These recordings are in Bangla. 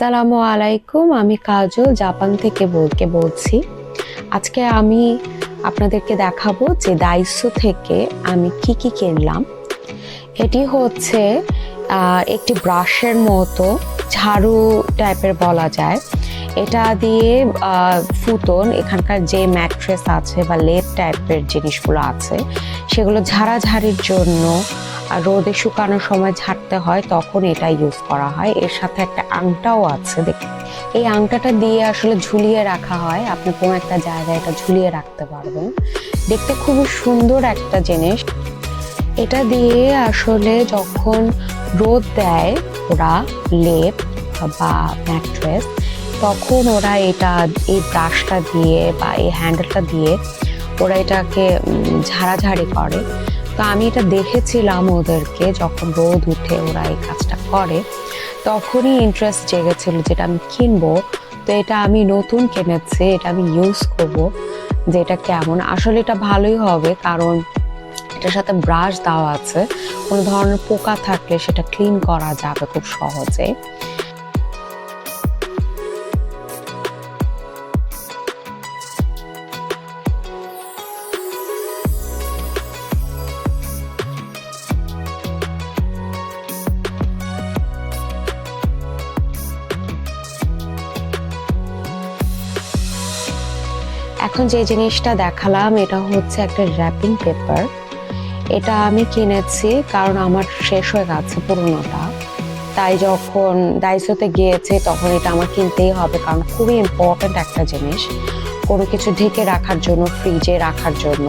আসসালামু আলাইকুম, আমি কাজল জাপান থেকে বলকে বলছি। আজকে আমি আপনাদেরকে দেখাবো যে দাইসো থেকে আমি কি কি কিনলাম। এটি হচ্ছে একটি ব্রাশের মতো ঝাড়ু টাইপের বলা যায়। এটা দিয়ে ফুতন এখানকার যে ম্যাট্রেস আছে বা লেপ টাইপের জিনিসগুলো আছে, সেগুলো ঝাড়াঝাড়ির জন্য আর রোদে শুকানোর সময় ঝাড়তে হয়, তখন এটা ইউজ করা হয়। এর সাথে একটা আংটাও আছে দেখ এই আংটাটা দিয়ে আসলে ঝুলিয়ে রাখা হয়। আপনি কোনো একটা জায়গায় এটা ঝুলিয়ে রাখতে পারবেন। দেখতে খুবই সুন্দর একটা জিনিস। এটা দিয়ে আসলে যখন রোদ দেয়, ওরা লেপ বা ম্যাট্রেস তখন ওরা এটা, এই ব্রাশটা দিয়ে বা এই হ্যান্ডেলটা দিয়ে ওরা এটাকে ঝাড়াঝাড়ি করে। তো আমি এটা দেখেছিলাম ওদেরকে যখন রোদ উঠে ওরা এই কাজটা করে, তখনই ইন্টারেস্ট জেগেছিল যেটা আমি কিনবো। তো এটা আমি নতুন কিনেছি, এটা আমি ইউজ করব, যে এটা কেমন। আসলে এটা ভালোই হবে কারণ এটার সাথে ব্রাশ দেওয়া আছে। কোনো ধরনের পোকা থাকলে সেটা ক্লিন করা যাবে খুব সহজে। যে জিনিসটা দেখালাম, এটা হচ্ছে একটা র্যাপিং পেপার এটা আমি কিনেছি কারণ আমার শেষ হয়ে গেছে পুরোনোটা। তাই যখন দাইসোতে গিয়েছে, তখন এটা আমার কিনতেই হবে কারণ খুবই ইম্পর্ট্যান্ট একটা জিনিস। কোনো কিছু ঢেকে রাখার জন্য ফ্রিজে রাখার জন্য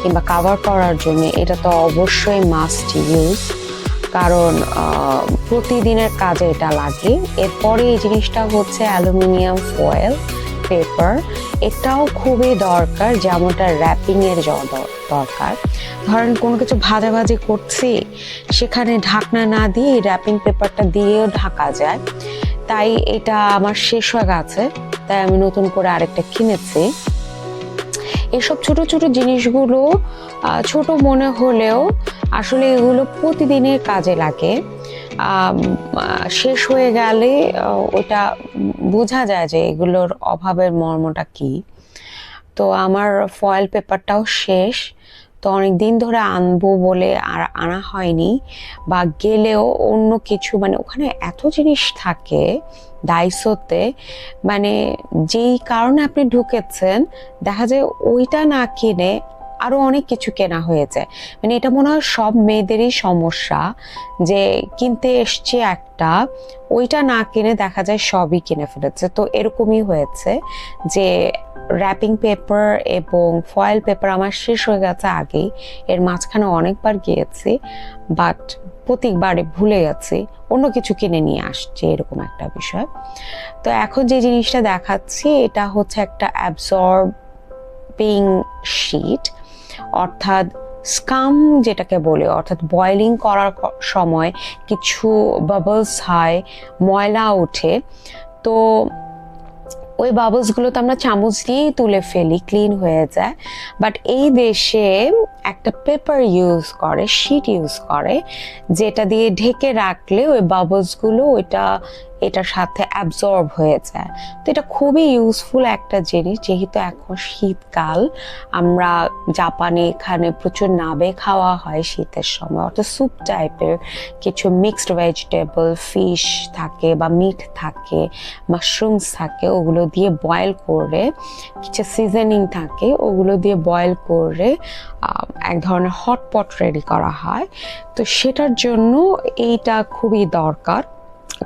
কিংবা কাভার করার জন্য এটা তো অবশ্যই মাস্ট ইউজ কারণ প্রতিদিনের কাজে এটা লাগে। এরপরে এই জিনিসটা হচ্ছে অ্যালুমিনিয়াম ফয়েল পেপার এটাও খুবই দরকার, যেমনটা র্যাপিং এর দ- দরকার। ধরেন কোনো কিছু ভাজাভাজি করছি, সেখানে ঢাকনা না দিয়ে র্যাপিং পেপারটা দিয়েও ঢাকা যায়। তাই এটা আমার শেষ হয়ে গেছে, তাই আমি নতুন করে আরেকটা কিনেছি। এসব ছোট ছোট জিনিসগুলো ছোট মনে হলেও আসলে এগুলো প্রতিদিনের কাজে লাগে। শেষ হয়ে গেলে ওটা বোঝা যায় যে এগুলোর অভাবের মর্মটা কি। তো আমার ফয়েল পেপারটাও শেষ। তো অনেক দিন ধরে আনব বলে আর আনা হয়নি। বা গেলেও অন্য কিছু মানে ওখানে এত জিনিস থাকে দাইসোতে মানে যেই কারণে আপনি ঢুকেছেন, দেখা যায় ওইটা না কিনে আরও অনেক কিছু কেনা হয়ে যায় মানে এটা মনে হয় সব মেয়েদেরই সমস্যা যে কিনতে এসছে একটা, ওইটা না কিনে দেখা যায় সবই কিনে ফেলেছে। তো এরকমই হয়েছে যে র্যাপিং পেপার এবং ফয়েল পেপার আমার শেষ হয়ে গেছে আগেই। এর মাঝখানে অনেকবার গিয়েছি বাট প্রত্যেকবারে ভুলে গেছি, অন্য কিছু কিনে নিয়ে আসছে, এরকম একটা বিষয়। তো এখন যে জিনিসটা দেখাচ্ছি, এটা হচ্ছে একটা অ্যাবজর্বিং শিট অর্থাৎ স্কাম যেটাকে বলে, অর্থাৎ বয়লিং করার সময় কিছু বাবলস হয়, ময়লা ওঠে। তো ওই বাবলসগুলো তো আমরা চামচ দিয়েই তুলে ফেলি ক্লিন হয়ে যায়। বাট এই দেশে একটা পেপার ইউজ করে শিট ইউজ করে, যেটা দিয়ে ঢেকে রাখলে ওই বাবলসগুলো ওইটা, এটার সাথে অ্যাবজর্ব হয়ে যায়। তো এটা খুবই ইউজফুল একটা জিনিস, যেহেতু এখন শীতকাল, আমরা জাপানে এখানে প্রচুর নাবে খাওয়া হয় শীতের সময়। অর্থাৎ স্যুপ টাইপের কিছু মিক্সড ভেজিটেবল ফিশ থাকে বা মিট থাকে মাশরুমস থাকে, ওগুলো দিয়ে বয়েল করে, কিছু সিজনিং থাকে, ওগুলো দিয়ে বয়েল করে এক ধরনের হটপট রেডি করা হয়। তো সেটার জন্য এইটা খুবই দরকার।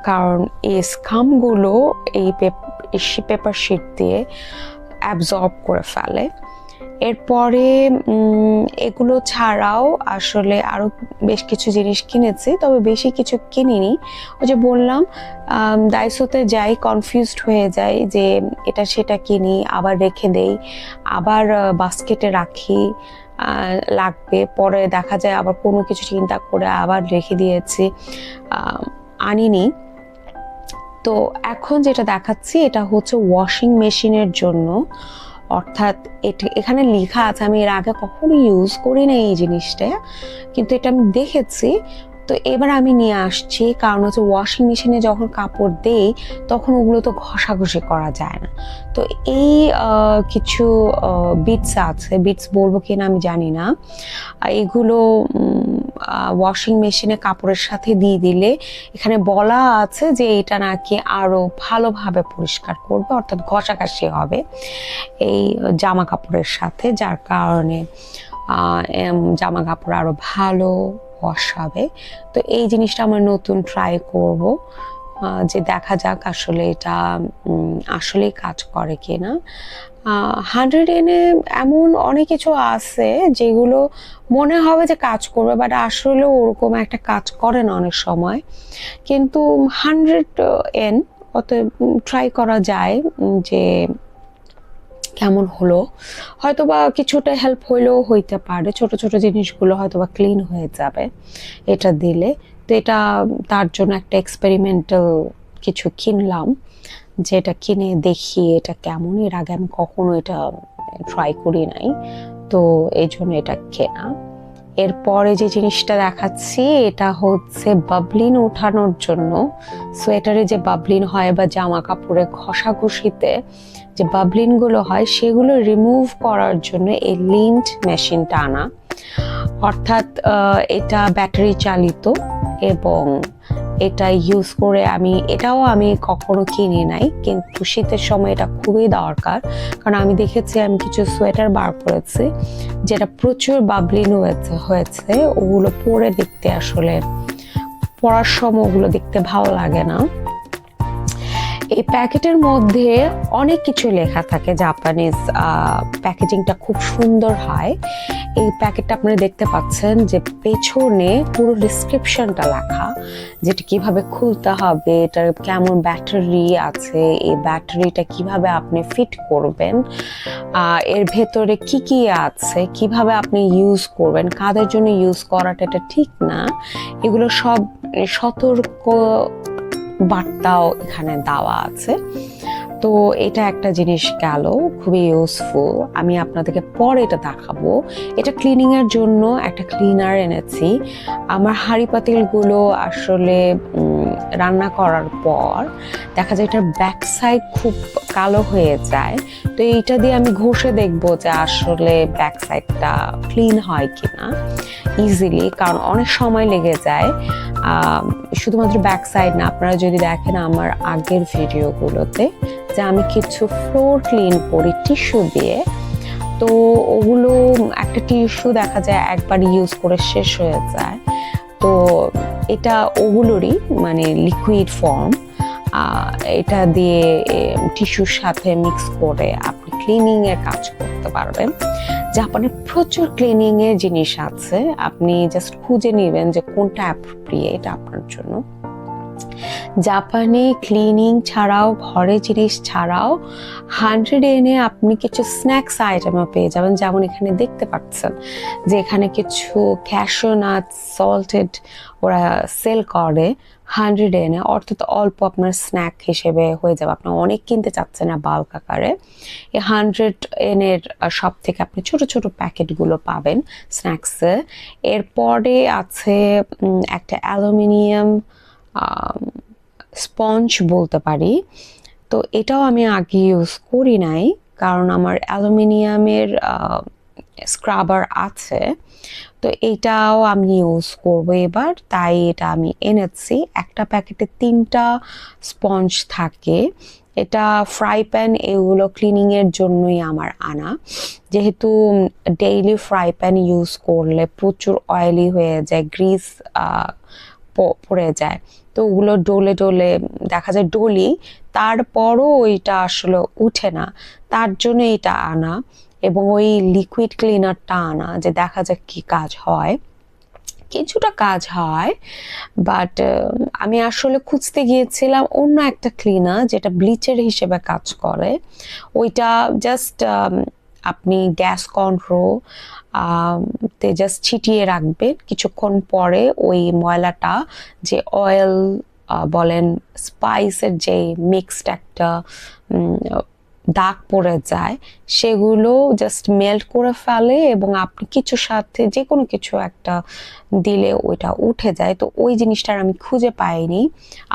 কারণ এই স্কামগুলো এই পেপার শিট দিয়ে অ্যাবজর্ব করে ফেলে। এরপরে এগুলো ছাড়াও আসলে আরও বেশ কিছু জিনিস কিনেছি তবে বেশি কিছু কিনিনি। ওই যে বললাম আম, দাইসোতে যাই কনফিউজড হয়ে যাই যে এটা সেটা কিনি আবার রেখে দেই আবার বাস্কেটে রাখি। লাগবে। পরে দেখা যায় আবার কোনো কিছু চিন্তা করে আবার রেখে দিয়েছি আনিনি। তো এখন যেটা দেখাচ্ছি, এটা হচ্ছে ওয়াশিং মেশিনের জন্য। অর্থাৎ এটা, এখানে লেখা আছে, আমি এর আগে কখনো ইউজ করি না এই জিনিসটা, কিন্তু এটা আমি দেখেছি। তো এবার আমি নিয়ে আসছি। কারণ হচ্ছে ওয়াশিং মেশিনে যখন কাপড় দেই, তখন ওগুলো তো ঘষাঘষি করা যায় না। তো এই কিছু বিটস আছে। বিটস বলব কিনা আমি জানি না। এগুলো ওয়াশিং মেশিনে কাপড়ের সাথে দিয়ে দিলে এখানে বলা আছে যে এটা নাকি আরও ভালোভাবে পরিষ্কার করবে, অর্থাৎ ঘষাঘষি হবে এই জামা কাপড়ের সাথে, যার কারণে জামা কাপড় আরও ভালো হবে তো এই জিনিসটা আমরা নতুন ট্রাই করব যে দেখা যাক আসলে এটা আসলেই কাজ করে কি না হান্ড্রেড এনে এমন অনেক কিছু আছে যেগুলো মনে হবে যে কাজ করবে বাট আসলে ওরকম একটা কাজ করে না অনেক সময়। কিন্তু হান্ড্রেড এন অত ট্রাই করা যায় যে কেমন হলো? হয়তো বা কিছুটা হেল্প হইলেও হইতে পারে। ছোট ছোট জিনিসগুলো হয়তো বা ক্লিন হয়ে যাবে। এটা দিলে। তো এটা, তার জন্য একটা এক্সপেরিমেন্টাল কিছু কিনলাম। যে এটা কিনে দেখি এটা কেমন। এর আগে আমি কখনো এটা ট্রাই করি নাই। তো এই জন্য এটা কেনা। এরপরে যে জিনিসটা দেখাচ্ছি, এটা হচ্ছে বাবলিন ওঠানোর জন্য। সোয়েটারে যে বাবলিন হয় বা জামা কাপড়ে ঘষাঘষিতে যে বাবলিনগুলো হয়, সেগুলো রিমুভ করার জন্য এই লিন্ট মেশিনটা আনা। অর্থাৎ এটা ব্যাটারি চালিত এবং এটা ইউজ করে আমি, এটাও আমি কখনো কিনি নাই, কিন্তু শীতের সময় এটা খুবই দরকার। কারণ আমি দেখেছি, আমি কিছু সোয়েটার বার করেছি যেটা প্রচুর বাবলিন হয়েছে হয়েছে, ওগুলো পরে দেখতে আসলে, পরার সময় ওগুলো দেখতে ভালো লাগে না। এই প্যাকেটের মধ্যে অনেক কিছু লেখা থাকে জাপানিজ প্যাকেজিংটা খুব সুন্দর হয়। এই প্যাকেটটা আপনারা দেখতে পাচ্ছেন যে পেছনে পুরো ডিসক্রিপশনটা লেখা, যেটা কীভাবে খুলতে হবে, এটার কেমন ব্যাটারি আছে, এই ব্যাটারিটা কীভাবে আপনি ফিট করবেন এর ভেতরে কি কি আছে, কীভাবে আপনি ইউজ করবেন, কাদের জন্য ইউজ করাটা এটা ঠিক না, এগুলো সব সতর্ক বার্তাও এখানে দেওয়া আছে। তো এটা একটা জিনিস গেল, খুবই ইউজফুল আমি আপনাদেরকে পরে এটা দেখাবো। এটা ক্লিনিং এর জন্য একটা ক্লিনার এনেছি। আমার হাঁড়ি পাতিলগুলো আসলে রান্না করার পর দেখা যায় এটার ব্যাক সাইড খুব কালো হয়ে যায়। তো এইটা দিয়ে আমি ঘষে দেখব যে আসলে ব্যাক সাইডটা ক্লিন হয় কি না ইজিলি কারণ অনেক সময় লেগে যায়। শুধুমাত্র ব্যাক সাইড না, আপনারা যদি দেখেন আমার আগের ভিডিওগুলোতে যে আমি কিছু ফ্লোর ক্লিন করি টিস্যু দিয়ে, তো ওগুলো একটা টিস্যু দেখা যায় একবার ইউজ করে শেষ হয়ে যায়। তো এটা ওগুলোরই মানে লিকুইড ফর্ম এটা দিয়ে টিস্যুর সাথে মিক্স করে আপনি ক্লিনিং এর কাজ করতে পারবেন। জাপানে প্রচুর ক্লিনিংয়ের জিনিস আছে, আপনি জাস্ট খুঁজে নেবেন যে কোনটা অ্যাপ্রোপ্রিয়েট আপনার জন্য। জাপানে ক্লিনিং ছাড়াও, ঘরে জিনিস ছাড়াও হান্ড্রেড এনে আপনি কিছু স্ন্যাক্স আইটেমও পেয়ে যাবেন, যেমন এখানে দেখতে পাচ্ছেন যে এখানে কিছু ক্যাশো নাট সল্টেড ওরা সেল করে হান্ড্রেড এনে অর্থাৎ অল্প আপনার স্ন্যাক হিসেবে হয়ে যাবে। আপনার অনেক কিনতে চাচ্ছেন না বাল্ক আকারে। এই হান্ড্রেড এনের সব থেকে আপনি ছোট ছোট প্যাকেটগুলো পাবেন স্ন্যাক্সে এরপরে আছে একটা অ্যালুমিনিয়াম স্পঞ্জ বলতে পারি। তো এটাও আমি আগে ইউজ করি নাই, কারণ আমার অ্যালুমিনিয়ামের স্ক্রাবার আছে। তো এটাও আমি ইউজ করব এবার, তাই এটা আমি এনেছি। একটা প্যাকেটে তিনটা স্পঞ্জ থাকে। এটা ফ্রাই প্যান এগুলো ক্লিনিংয়ের জন্যই আমার আনা। যেহেতু ডেইলি ফ্রাই প্যান ইউজ করলে প্রচুর অয়েলি হয়ে যায় গ্রিস পড়ে যায়। তো ওগুলো ডোলে ডোলে, দেখা যায় ডলি, তারপরও ওইটা আসলে উঠে না। তার জন্য এটা আনা এবং ওই লিকুইড ক্লিনারটা আনা যে দেখা যাক কি কাজ হয়। কিছুটা কাজ হয় বাট আমি আসলে খুঁজতে গিয়েছিলাম অন্য একটা ক্লিনার যেটা ব্লিচের হিসেবে কাজ করে। ওইটা জাস্ট আপনি গ্যাস কন্ট্রোল তে জাস্ট ছিটিয়ে রাখবেন কিছুক্ষণ পরে ওই ময়লাটা যে অয়েল বলেন স্পাইসের যে মিক্সড একটা দাগ পড়ে যায়, সেগুলো জাস্ট মেল্ট করে ফেলে এবং আপনি কিছু সাথে যে কোনো কিছু একটা দিলে ওইটা উঠে যায়। তো ওই জিনিসটার আমি খুঁজে পাইনি।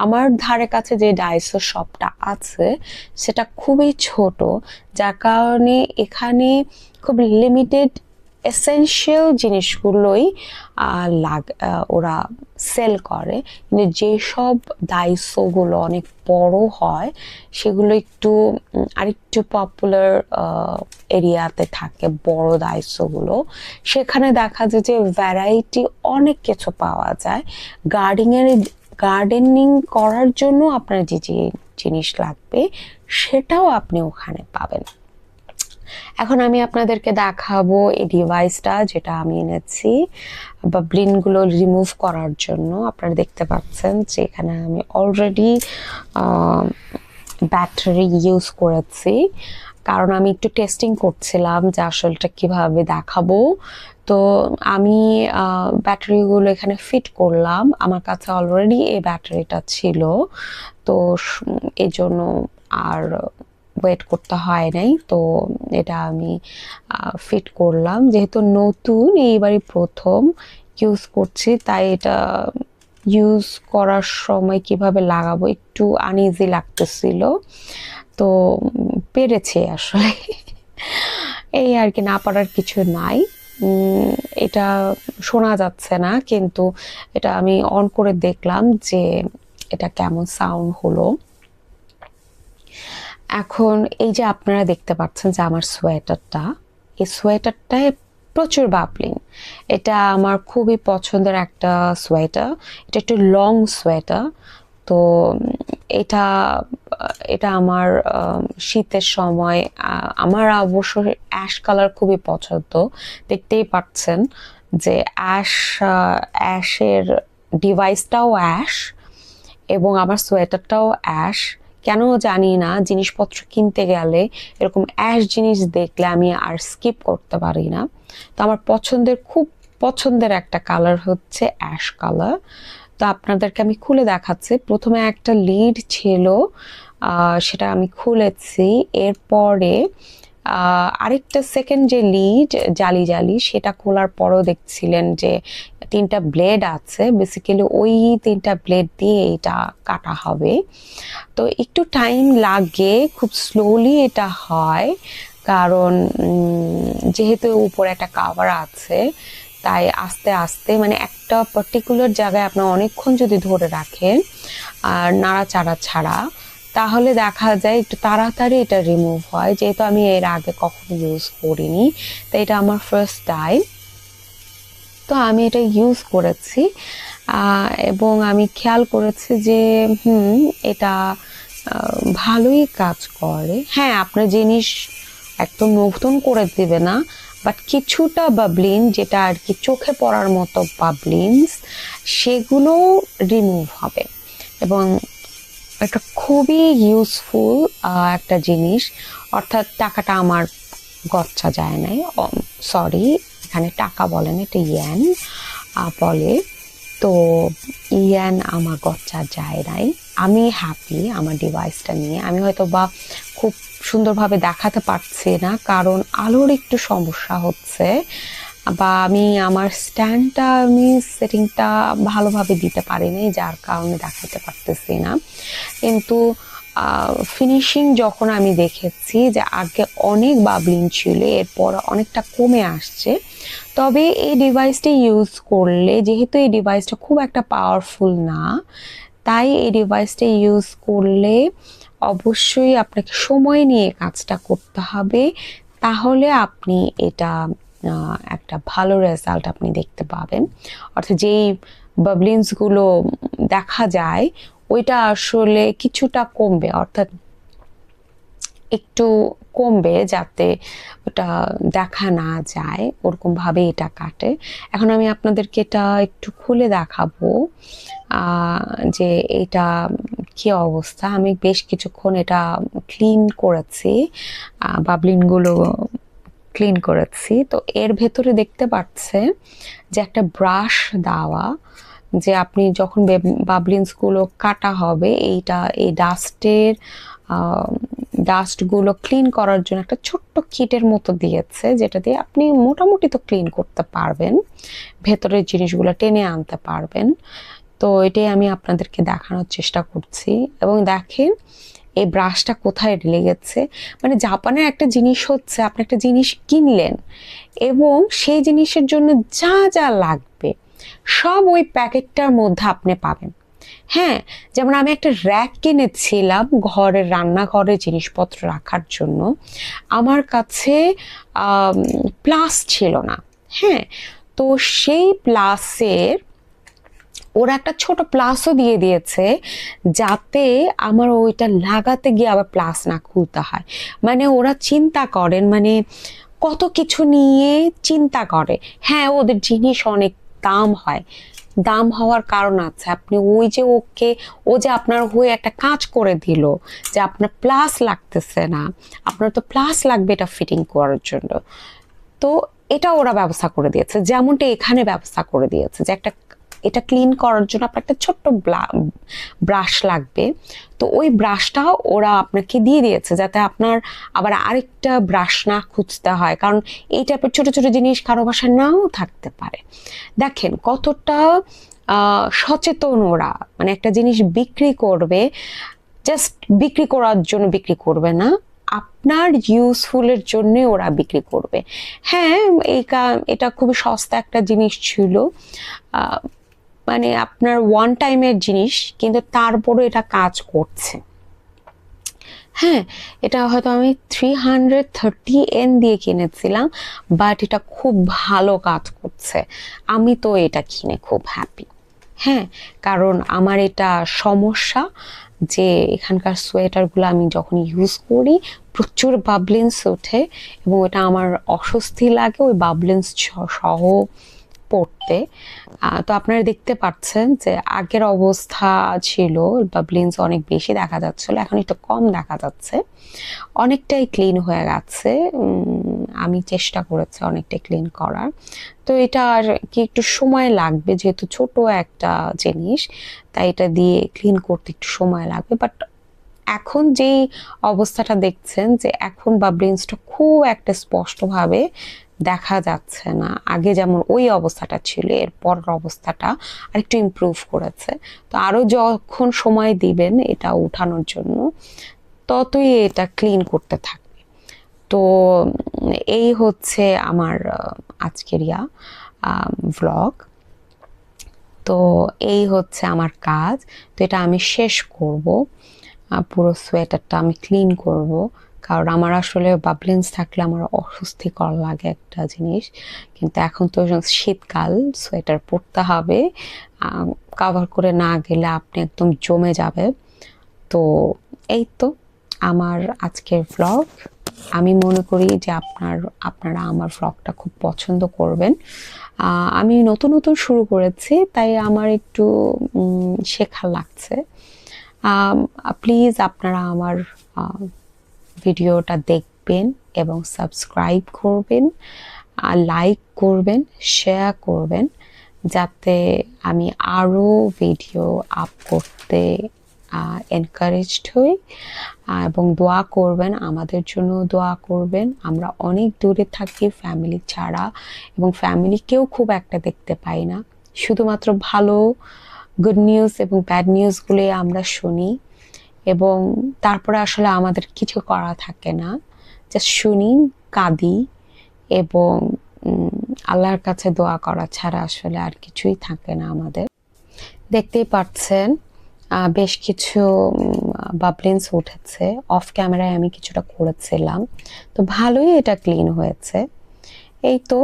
আমার ধারে কাছে যে ডাইসো শপটা আছে, সেটা খুবই ছোট। যার কারণে এখানে খুব লিমিটেড এসেনশিয়াল জিনিসগুলোই লাগ ওরা সেল করে। কিন্তু যেসব দাইসোগুলো অনেক বড় হয়, সেগুলো একটু আরেকটু পপুলার এরিয়াতে থাকে বড় দায়িত্বগুলো সেখানে দেখা যায় যে ভ্যারাইটি অনেক কিছু পাওয়া যায়। গার্ডেনিংয়ের গার্ডেনিং করার জন্য আপনার যে যে জিনিস লাগবে, সেটাও আপনি ওখানে পাবেন। এখন আমি আপনাদেরকে দেখাবো এই ডিভাইসটা যেটা আমি এনেছি বা ব্লিনগুলো রিমুভ করার জন্য। আপনারা দেখতে পাচ্ছেন যে এখানে আমি অলরেডি ব্যাটারি ইউজ করেছি। কারণ আমি একটু টেস্টিং করছিলাম যে আসলটা কীভাবে দেখাবো। তো আমি ব্যাটারিগুলো এখানে ফিট করলাম। আমার কাছে অলরেডি এই ব্যাটারিটা ছিল। তো এই জন্য আর ওয়েট করতে হয় নাই। তো এটা আমি ফিট করলাম। যেহেতু নতুন, এইবারই প্রথম ইউজ করছি, তাই এটা ইউজ করার সময় কীভাবে লাগাবো একটু আনইজি লাগতেছিল। তো পেরেছে আসলে। এই আর কি, না পারার কিছু নাই। এটা শোনা যাচ্ছে না, কিন্তু এটা আমি অন করে দেখলাম যে এটা কেমন সাউন্ড হলো। এখন এই যে আপনারা দেখতে পাচ্ছেন যে আমার সোয়েটারটা, এই সোয়েটারটায় প্রচুর বাবলিং। এটা আমার খুবই পছন্দের একটা সোয়েটার। এটা একটু লং সোয়েটার। তো এটা এটা আমার শীতের সময় আমার অবশ্য অ্যাশ কালার খুবই পছন্দ। দেখতেই পাচ্ছেন যে অ্যাশ অ্যাশের ডিভাইসটাও অ্যাশ এবং আমার সোয়েটারটাও অ্যাশ কেন জানি না, জিনিসপত্র কিনতে গেলে এরকম অ্যাশ জিনিস দেখলে আমি আর স্কিপ করতে পারি না। তো আমার পছন্দের, খুব পছন্দের একটা কালার হচ্ছে অ্যাশ কালার। তো আপনাদেরকে আমি খুলে দেখাচ্ছি। প্রথমে একটা লিড ছিল সেটা আমি খুলেছি। এরপরে আরেকটা সেকেন্ড যে লিড জালি জালি, সেটা খোলার পরও দেখছিলেন যে তিনটা ব্লেড আছে। বেসিক্যালি ওই তিনটা ব্লেড দিয়ে এটা কাটা হবে। তো একটু টাইম লাগে, খুব স্লোলি এটা হয়, কারণ যেহেতু উপরে একটা কাভার আছে, তাই আস্তে আস্তে মানে একটা পার্টিকুলার জায়গায় আপনার অনেকক্ষণ যদি ধরে রাখেন, আর নাড়াচাড়া ছাড়া তাহলে দেখা যায় একটু তাড়াতাড়ি এটা রিমুভ হয়। যেহেতু আমি এর আগে কখনো ইউজ করিনি, তো এটা আমার ফার্স্ট টাইম তো আমি এটা ইউজ করেছি। এবং আমি খেয়াল করেছি যে, হুম, এটা ভালোই কাজ করে। হ্যাঁ আপনার জিনিস একদম নতুন করে দিবে না বাট কিছুটা বাবলিন যেটা আর কি চোখে পড়ার মতো বাবলিনস সেগুলো রিমুভ হবে। এবং এটা খুবই ইউজফুল একটা জিনিস। অর্থাৎ টাকাটা আমার গচ্ছা যায় নাই। সরি এখানে টাকা বলে না, এটা ইয়ান বলে। তো ইয়ান আমার গচ্ছা যায় নাই। আমি হ্যাপি আমার ডিভাইসটা নিয়ে। আমি হয়তো বা খুব সুন্দরভাবে দেখাতে পারছি না, কারণ আলোর একটু সমস্যা হচ্ছে। বা আমি আমার স্ট্যান্ডটা, আমি সেটিংটা ভালোভাবে দিতে পারিনি, যার কারণে দেখাতে পারতেছি না। কিন্তু ফিনিশিং যখন আমি দেখেছি যে আগে অনেক বাবলিং ছিল, এরপর অনেকটা কমে আসছে, তবে এই ডিভাইসটি ইউজ করলে, যেহেতু এই ডিভাইসটা খুব একটা পাওয়ারফুল না, তাই এই ডিভাইসটা ইউজ করলে অবশ্যই আপনাকে সময় নিয়ে কাজটা করতে হবে। তাহলে আপনি এটা একটা ভালো রেজাল্ট আপনি দেখতে পাবেন। অর্থাৎ যেই বাবলিংসগুলো দেখা যায়, ওইটা আসলে কিছুটা কমবে। অর্থাৎ একটু কমবে যাতে ওটা দেখা না যায়, ওরকম ভাবে এটা কাটে। এখন আমি আপনাদেরকে এটা একটু খুলে দেখাবো যে এটা কি অবস্থা। আমি বেশ কিছুক্ষণ এটা ক্লিন করেছি বাবলিনগুলো ক্লিন করেছি। তো এর ভেতরে দেখতে পাচ্ছে যে একটা ব্রাশ দেওয়া, যে আপনি যখন বাবলিনসগুলো কাটা হবে, এইটা, এই ডাস্টের ডাস্টগুলো ক্লিন করার জন্য একটা ছোট্ট কিটের মতো দিয়েছে, যেটা দিয়ে আপনি মোটামুটি তো ক্লিন করতে পারবেন, ভেতরের জিনিসগুলো টেনে আনতে পারবেন। তো এটাই আমি আপনাদেরকে দেখানোর চেষ্টা করছি। এবং দেখেন এই ব্রাশটা কোথায় লেগেছে মানে জাপানের একটা জিনিস হচ্ছে, আপনি একটা জিনিস কিনলেন এবং সেই জিনিসের জন্য যা যা লাগবে, সব ওই প্যাকেটটার মধ্যে আপনি পাবেন। হ্যাঁ যেমন আমি একটা র্যাক কিনেছিলাম ঘরের রান্নাঘরে জিনিসপত্র রাখার জন্য। আমার কাছে প্লাস ছিল না। হ্যাঁ তো সেই প্লাসের ওরা একটা ছোট প্লাসও দিয়ে দিয়েছে যাতে আমার ওইটা লাগাতে গিয়ে আবার প্লাস না খুলতে হয়। মানে ওরা চিন্তা করেন মানে কত কিছু নিয়ে চিন্তা করে। হ্যাঁ ওদের জিনিস অনেক দাম হয়। দাম হওয়ার কারণ আছে। আপনি ওই যে ওকে, ও যে আপনার হয়ে একটা কাজ করে দিল যে আপনার প্লাস লাগতেছে না, আপনার তো প্লাস লাগবে এটা ফিটিং করার জন্য। তো এটা ওরা ব্যবস্থা করে দিয়েছে। যেমনটা এখানে ব্যবস্থা করে দিয়েছে যে একটা এটা ক্লিন করার জন্য আপনার একটা ছোট্ট ব্রাশ লাগবে। তো ওই ব্রাশটা ওরা আপনাকে দিয়ে দিয়েছে যাতে আপনার আবার আরেকটা ব্রাশ না খুঁজতে হয়। কারণ এই টাইপের ছোটো ছোটো জিনিস কারও বাসায় নাও থাকতে পারে। দেখেন কতটা সচেতন ওরা। মানে একটা জিনিস বিক্রি করবে জাস্ট বিক্রি করার জন্য বিক্রি করবে না, আপনার ইউজফুলের জন্য ওরা বিক্রি করবে। হ্যাঁ এই এটা খুবই সস্তা একটা জিনিস ছিল। মানে আপনার ওয়ান টাইমের জিনিস, কিন্তু তারপরও এটা কাজ করছে। হ্যাঁ এটা হয়তো আমি থ্রি হান্ড্রেড থার্টি এন দিয়ে কিনেছিলাম বাট এটা খুব ভালো কাজ করছে। আমি তো এটা কিনে খুব হ্যাপি হ্যাঁ কারণ আমার এটা সমস্যা যে এখানকার সোয়েটারগুলো আমি যখন ইউজ করি, প্রচুর বাবলিন্স ওঠে এবং এটা আমার অস্বস্তি লাগে, ওই বাবলিন্স সহ পড়তে তো আপনারা দেখতে পাচ্ছেন যে আগের অবস্থা ছিল, বা ব্লিন্স অনেক বেশি দেখা যাচ্ছিল, এখন একটু কম দেখা যাচ্ছে। অনেকটাই ক্লিন হয়ে গেছে আমি চেষ্টা করেছি অনেকটাই ক্লিন করার। তো এটা আর কি একটু সময় লাগবে, যেহেতু ছোট একটা জিনিস, তাই এটা দিয়ে ক্লিন করতে একটু সময় লাগবে। বাট এখন যেই অবস্থাটা দেখছেন যে এখন বা ব্রেন্সটা খুব একটা স্পষ্টভাবে দেখা যাচ্ছে না। আগে যেমন ওই অবস্থাটা ছিল এরপর অবস্থাটা আরেকটু ইম্প্রুভ করেছে। তো আরও যখন সময় দিবেন এটা উঠানোর জন্য, ততই এটা ক্লিন করতে থাকবে। তো এই হচ্ছে আমার আজকের ইয়া ব্লগ তো এই হচ্ছে আমার কাজ। তো এটা আমি শেষ করব। পুরো সোয়েটারটা আমি ক্লিন করব। কারণ আমার আসলে বাবলিন্স থাকলে আমার অস্বস্তিকর লাগে একটা জিনিস। কিন্তু এখন তো শীতকাল সোয়েটার পরতে হবে। কাভার করে না গেলে আপনি একদম জমে যাবে। তো এই তো আমার আজকের ভ্লগ আমি মনে করি যে আপনার, আপনারা আমার ভ্লগটা খুব পছন্দ করবেন। আমি নতুন নতুন শুরু করেছি, তাই আমার একটু শেখা লাগছে। প্লিজ আপনারা আমার ভিডিওটা দেখবেন এবং সাবস্ক্রাইব করবেন লাইক করবেন, শেয়ার করবেন, যাতে আমি আরও ভিডিও আপ করতে এনকারেজড হই। এবং দোয়া করবেন, আমাদের জন্য দোয়া করবেন। আমরা অনেক দূরে থাকি ফ্যামিলি ছাড়া এবং ফ্যামিলিকেও খুব একটা দেখতে পাই না। শুধুমাত্র ভালো গুড নিউজ এবং ব্যাড নিউজগুলোই আমরা শুনি। এবং তারপরে আসলে আমাদের কিছু করা থাকে না। জাস্ট শুনি, কাঁদি এবং আল্লাহর কাছে দোয়া করা ছাড়া আসলে আর কিছুই থাকে না আমাদের। দেখতেই পাচ্ছেন বেশ কিছু বাবলিন্স উঠেছে। অফ ক্যামেরায় আমি কিছুটা করেছিলাম। তো ভালোই এটা ক্লিন হয়েছে। এই তো,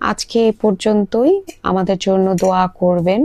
আজকে এই পর্যন্তই। আমাদের জন্য দোয়া করবেন।